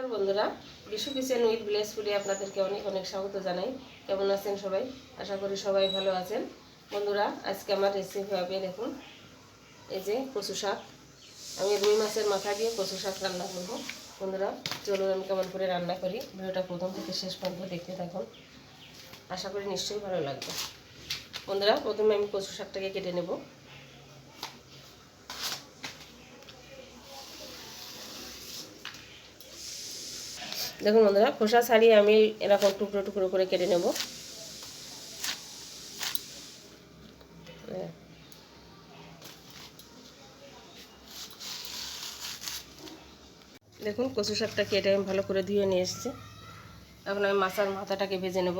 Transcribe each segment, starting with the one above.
নমস্কার বন্ধুরা। Bishu kitchen with village ফুডে আপনাদেরকে অনেক অনেক স্বাগত জানাই। কেমন আছেন সবাই? আশা করি সবাই ভালো আছেন। বন্ধুরা, আজকে আমার রেসিপি হবে দেখুন, এই যে কচু শাক। আমি রুই মাছের মাথা দিয়ে কচু শাক রান্না করব। বন্ধুরা, চলুন আমি কেমন করে রান্না করি। ভিডিওটা প্রথম থেকে শেষ পর্যন্ত দেখতে থাকুন। আশা করি নিশ্চয়ই ভালো লাগবে। বন্ধুরা, প্রথমে আমি কচু শাকটাকে কেটে নেব। দেখুন বন্ধুরা, খোসা ছাড়িয়ে আমি এরকম টুকরো টুকরো করে কেটে নেব। দেখুন কচু শাকটা কেটে আমি ভালো করে ধুয়ে নিয়ে এসেছি। এখন আমি মাছার মাথাটাকে ভেজে নেব।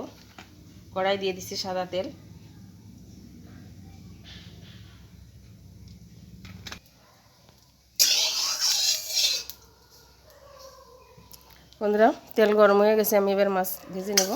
কড়াই দিয়ে দিচ্ছি সাদা তেল। বন্ধুরা তেল গরম হয়ে গেছে আমি এবার মাছ ভেজে নেব।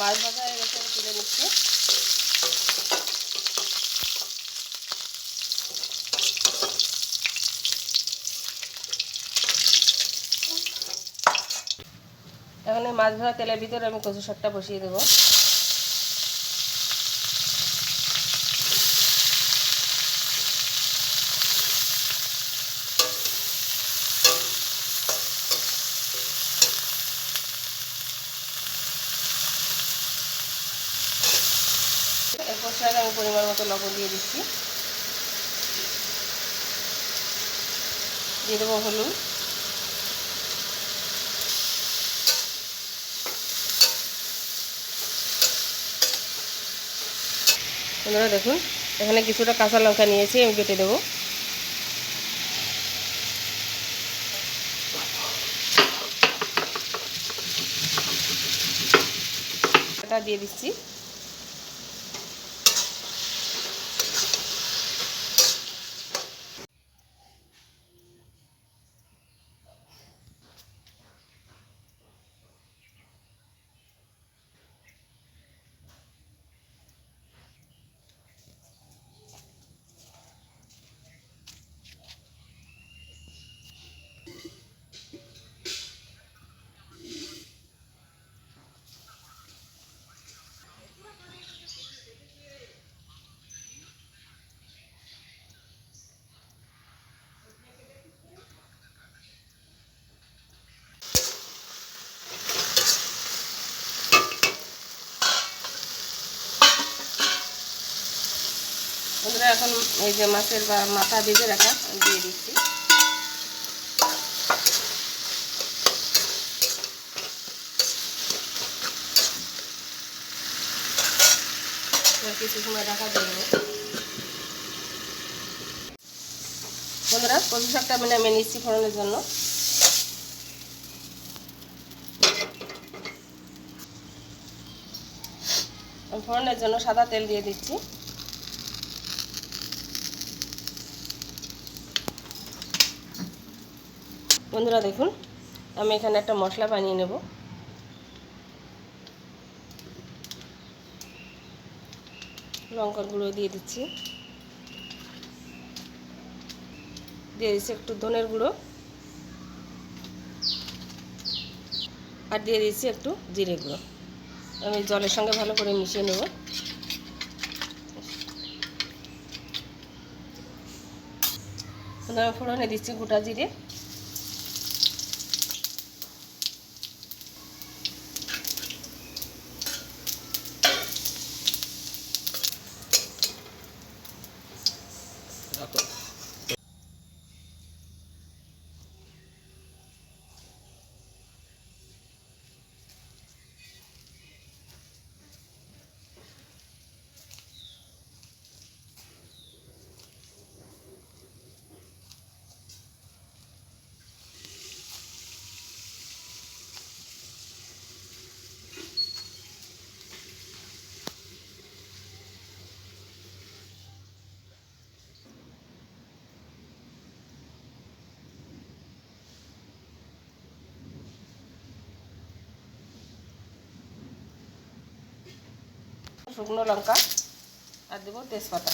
মাছ ভাজা হয়ে গেছে, আমি তুলে নিচ্ছি। এখন এই মাছ ভাজা তেলের ভিতরে আমি কচু শাকটা বসিয়ে দেবো। এরপর আমি পরিমাণ মতো লবণ দিয়ে দিচ্ছি। দিয়ে দেবো হলুদ। আপনারা দেখুন, এখানে কিছুটা কাঁচা লঙ্কা নিয়েছি, আমি কেটে দেবো। দিয়ে দিচ্ছি। বন্ধুরা, এখন এই যে মাছের বা মাথা ভেজে রাখা দিয়ে দিচ্ছি। কিছু সময় রাখা দিয়ে বন্ধুরা, কচু শাকটা আমি নিচ্ছি ফোড়নের জন্য। ফোড়নের জন্য সাদা তেল দিয়ে দিচ্ছি। বন্ধুরা দেখুন, আমি এখানে একটা মশলা বানিয়ে নেব। লঙ্কার গুঁড়ো দিয়ে দিচ্ছি। দিয়ে দিচ্ছি একটু ধনের গুঁড়ো। আর দিয়ে দিচ্ছি একটু জিরে গুঁড়ো। আমি জলের সঙ্গে ভালো করে মিশিয়ে নেব। ফোড়নে দিচ্ছি গোটা জিরে। শুকনো লঙ্কা আর দেবো তেজপাতা।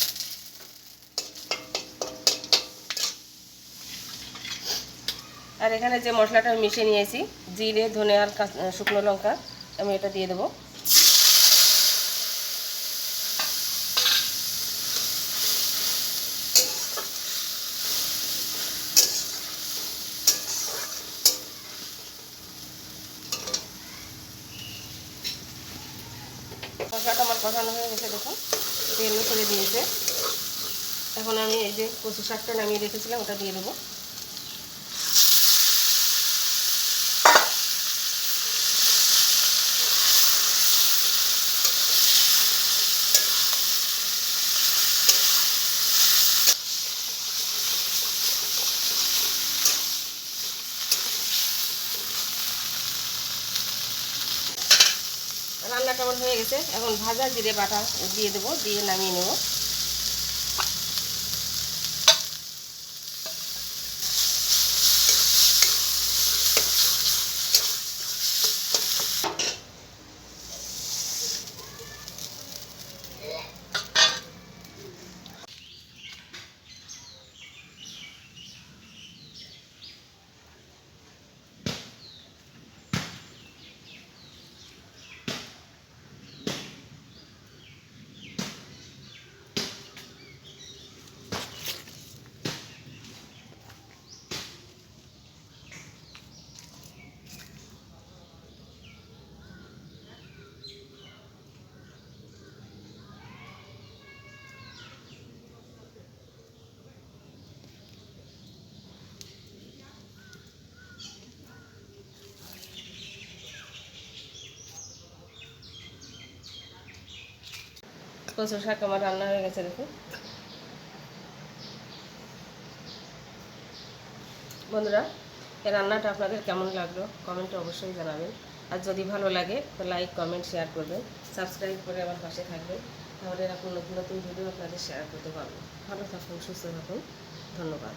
আর এখানে যে মশলাটা আমি মিশিয়ে নিয়েছি, জিরে ধনে আর শুকনো লঙ্কা, আমি এটা দিয়ে দেবো। মশলাটা আমার কষানো হয়ে গেছে, দেখুন। তেল করে দিয়েছে। এখন আমি এই যে কচু শাকটা নামিয়ে রেখেছিলাম, ওটা দিয়ে দেবো। আমার হয়ে গেছে এখন ভাজা জিরে বাটা দিয়ে দেবো দিয়ে নামিয়ে নেব। কচু শাক আমার রান্না হয়ে গেছে দেখুন বন্ধুরা, এই রান্নাটা আপনাদের কেমন লাগল? কমেন্টে অবশ্যই জানাবেন। আর যদি ভালো লাগে, তো লাইক কমেন্ট শেয়ার করবেন। সাবস্ক্রাইব করে আমার পাশে থাকবেন। তাহলে এরকম নতুন নতুন ভিডিও আপনাদের শেয়ার করতে পারব। ভালো থাকুন, সুস্থ থাকুন। ধন্যবাদ।